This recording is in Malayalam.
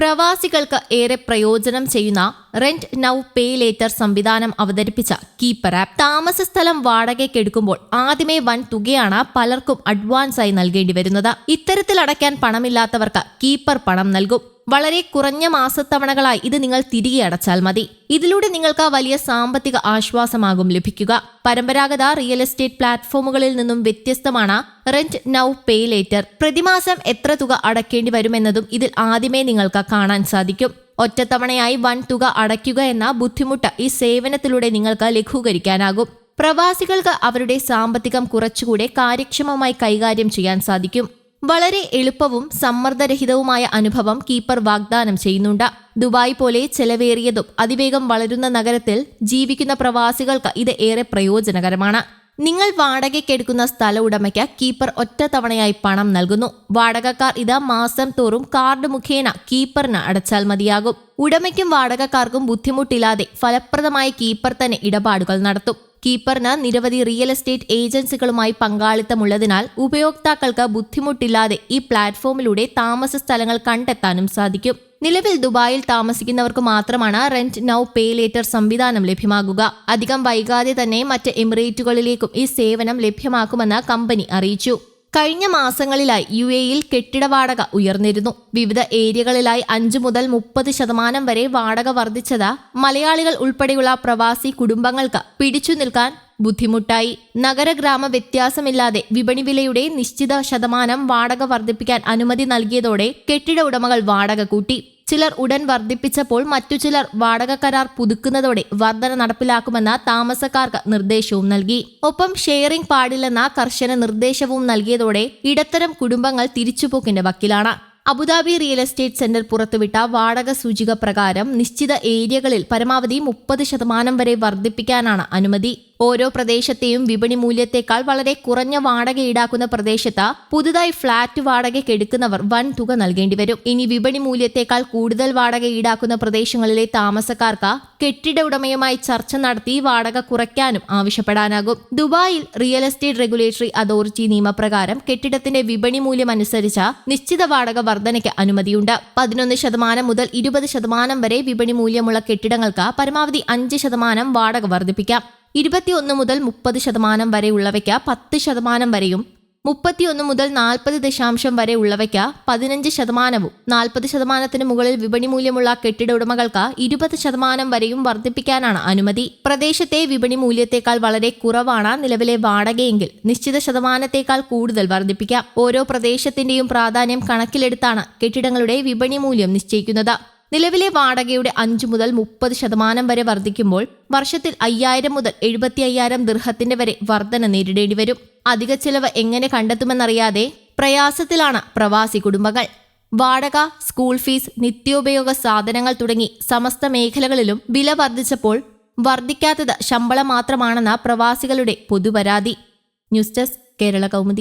പ്രവാസികൾക്ക് ഏറെ പ്രയോജനം ചെയ്യുന്ന റെന്റ് നൗ പേ ലേറ്റർ സംവിധാനം അവതരിപ്പിച്ച കീപ്പർ ആപ്പ് താമസ സ്ഥലം വാടകയ്ക്കെടുക്കുമ്പോൾ ആദ്യമേ വൻ തുകയാണ് പലർക്കും അഡ്വാൻസായി നൽകേണ്ടി വരുന്നത്. ഇത്തരത്തിൽ അടയ്ക്കാൻ പണമില്ലാത്തവർക്ക് കീപ്പർ പണം നൽകും. വളരെ കുറഞ്ഞ മാസത്തവണകളായി ഇത് നിങ്ങൾ തിരികെ അടച്ചാൽ മതി. ഇതിലൂടെ നിങ്ങൾക്ക് വലിയ സാമ്പത്തിക ആശ്വാസമാകും ലഭിക്കുക. പരമ്പരാഗത റിയൽ എസ്റ്റേറ്റ് പ്ലാറ്റ്ഫോമുകളിൽ നിന്നും വ്യത്യസ്തമാണ് റെന്റ് നൗ പേ ലേറ്റർ. പ്രതിമാസം എത്ര തുക അടയ്ക്കേണ്ടി വരുമെന്നതും ഇതിൽ ആദ്യമേ നിങ്ങൾക്ക് കാണാൻ സാധിക്കും. ഒറ്റത്തവണയായി വൻ തുക അടയ്ക്കുക എന്ന ബുദ്ധിമുട്ട് ഈ സേവനത്തിലൂടെ നിങ്ങൾക്ക് ലഘൂകരിക്കാനാകും. പ്രവാസികൾക്ക് അവരുടെ സാമ്പത്തികം കുറച്ചുകൂടെ കാര്യക്ഷമമായി കൈകാര്യം ചെയ്യാൻ സാധിക്കും. വളരെ എളുപ്പവും സമ്മർദ്ദരഹിതവുമായ അനുഭവം കീപ്പർ വാഗ്ദാനം ചെയ്യുന്നുണ്ട്. ദുബായ് പോലെ ചെലവേറിയതും അതിവേഗം വളരുന്ന നഗരത്തിൽ ജീവിക്കുന്ന പ്രവാസികൾക്ക് ഇത് ഏറെ പ്രയോജനകരമാണ്. നിങ്ങൾ വാടകയ്ക്കെടുക്കുന്ന സ്ഥല ഉടമയ്ക്ക് കീപ്പർ ഒറ്റ തവണയായി പണം നൽകുന്നു. വാടകക്കാർ ഇത് മാസം തോറും കാർഡ് മുഖേന കീപ്പറിന് അടച്ചാൽ മതിയാകും. ഉടമയ്ക്കും വാടകക്കാർക്കും ബുദ്ധിമുട്ടില്ലാതെ ഫലപ്രദമായി കീപ്പർ തന്നെ ഇടപാടുകൾ നടത്തും. കീപ്പറിന് നിരവധി റിയൽ എസ്റ്റേറ്റ് ഏജൻസികളുമായി പങ്കാളിത്തമുള്ളതിനാൽ ഉപയോക്താക്കൾക്ക് ബുദ്ധിമുട്ടില്ലാതെ ഈ പ്ലാറ്റ്ഫോമിലൂടെ താമസ സ്ഥലങ്ങൾ കണ്ടെത്താനും സാധിക്കും. നിലവിൽ ദുബായിൽ താമസിക്കുന്നവർക്ക് മാത്രമാണ് റെന്റ് നൗ പേ ലേറ്റർ സംവിധാനം ലഭ്യമാകുക. അധികം വൈകാതെ തന്നെ മറ്റ് എമിറേറ്റുകളിലേക്കും ഈ സേവനം ലഭ്യമാക്കുമെന്ന് കമ്പനി അറിയിച്ചു. കഴിഞ്ഞ മാസങ്ങളിലായി യു എയിൽ കെട്ടിട വാടക ഉയർന്നിരുന്നു. വിവിധ ഏരിയകളിലായി അഞ്ചു മുതൽ മുപ്പത് ശതമാനം വരെ വാടക വർദ്ധിച്ചത് മലയാളികൾ ഉൾപ്പെടെയുള്ള പ്രവാസി കുടുംബങ്ങൾക്ക് പിടിച്ചു നിൽക്കാൻ ബുദ്ധിമുട്ടായി. നഗരഗ്രാമ വ്യത്യാസമില്ലാതെ വിപണി വിലയുടെ നിശ്ചിത ശതമാനം വാടക വർദ്ധിപ്പിക്കാൻ അനുമതി നൽകിയതോടെ കെട്ടിട ഉടമകൾ വാടക കൂട്ടി. ചിലർ ഉടൻ വർദ്ധിപ്പിച്ചപ്പോൾ മറ്റു ചിലർ വാടക കരാർ പുതുക്കുന്നതോടെ വർധന നടപ്പിലാക്കുമെന്ന താമസക്കാർക്ക് നിർദ്ദേശവും നൽകി. ഒപ്പം ഷെയറിംഗ് പാടില്ലെന്ന കർശന നിർദ്ദേശവും നൽകിയതോടെ ഇടത്തരം കുടുംബങ്ങൾ തിരിച്ചുപോക്കിന്റെ വക്കിലാണ്. Abu Dhabi real estate centre പുറത്തുവിട്ട വാടക സൂചിക പ്രകാരം നിശ്ചിത ഏരിയകളിൽ പരമാവധി മുപ്പത് ശതമാനം വരെ വർദ്ധിപ്പിക്കാനാണ് അനുമതി. ഓരോ പ്രദേശത്തെയും വിപണി മൂല്യത്തെക്കാൾ വളരെ കുറഞ്ഞ വാടക ഈടാക്കുന്ന പ്രദേശത്ത് പുതുതായി ഫ്ളാറ്റ് വാടകയ്ക്ക് എടുക്കുന്നവർ വൻ തുക നൽകേണ്ടി വരും. ഇനി വിപണി മൂല്യത്തെക്കാൾ കൂടുതൽ വാടക ഈടാക്കുന്ന പ്രദേശങ്ങളിലെ താമസക്കാർക്ക് കെട്ടിട ഉടമയുമായി ചർച്ച നടത്തി വാടക കുറയ്ക്കാനും ആവശ്യപ്പെടാനാകും. ദുബായിൽ റിയൽ എസ്റ്റേറ്റ് റെഗുലേറ്ററി അതോറിറ്റി നിയമപ്രകാരം കെട്ടിടത്തിന്റെ വിപണി മൂല്യം അനുസരിച്ച് നിശ്ചിത വാടക വർധനയ്ക്ക് അനുമതിയുണ്ട്. പതിനൊന്ന് ശതമാനം മുതൽ ഇരുപത് ശതമാനം വരെ വിപണി മൂല്യമുള്ള കെട്ടിടങ്ങൾക്ക് പരമാവധി അഞ്ച് ശതമാനം വാടക വർദ്ധിപ്പിക്കാം ഇരുപത്തിയൊന്ന് മുതൽ മുപ്പത് ശതമാനം വരെ ഉള്ളവയ്ക്ക് പത്ത് ശതമാനം വരെയും മുപ്പത്തിയൊന്ന് മുതൽ നാൽപ്പത് ദശാംശം വരെ ഉള്ളവയ്ക്ക് പതിനഞ്ച് ശതമാനവും നാൽപ്പത് ശതമാനത്തിന് മുകളിൽ വിപണി മൂല്യമുള്ള കെട്ടിട ഉടമകൾക്ക് ഇരുപത് ശതമാനം വരെയും വർദ്ധിപ്പിക്കാനാണ് അനുമതി. പ്രദേശത്തെ വിപണി മൂല്യത്തേക്കാൾ വളരെ കുറവാണ് നിലവിലെ വാടകയെങ്കിൽ നിശ്ചിത ശതമാനത്തേക്കാൾ കൂടുതൽ വർദ്ധിപ്പിക്കാം. ഓരോ പ്രദേശത്തിന്റെയും പ്രാധാന്യം കണക്കിലെടുത്താണ് കെട്ടിടങ്ങളുടെ വിപണി മൂല്യം നിശ്ചയിക്കുന്നത്. നിലവിലെ വാടകയുടെ അഞ്ചു മുതൽ മുപ്പത് ശതമാനം വരെ വർദ്ധിക്കുമ്പോൾ വർഷത്തിൽ അയ്യായിരം മുതൽ എഴുപത്തി അയ്യായിരം ദൃഹത്തിന്റെ വരെ വർധന നേരിടേണ്ടി വരും. അധിക ചെലവ് എങ്ങനെ കണ്ടെത്തുമെന്നറിയാതെ പ്രയാസത്തിലാണ് പ്രവാസി കുടുംബങ്ങൾ. വാടക സ്കൂൾ ഫീസ് നിത്യോപയോഗ സാധനങ്ങൾ തുടങ്ങി സമസ്ത മേഖലകളിലും വില വർദ്ധിച്ചപ്പോൾ വർദ്ധിക്കാത്തത് ശമ്പളം മാത്രമാണെന്ന പ്രവാസികളുടെ പൊതുപരാതി. News desk Kerala Kaumudi.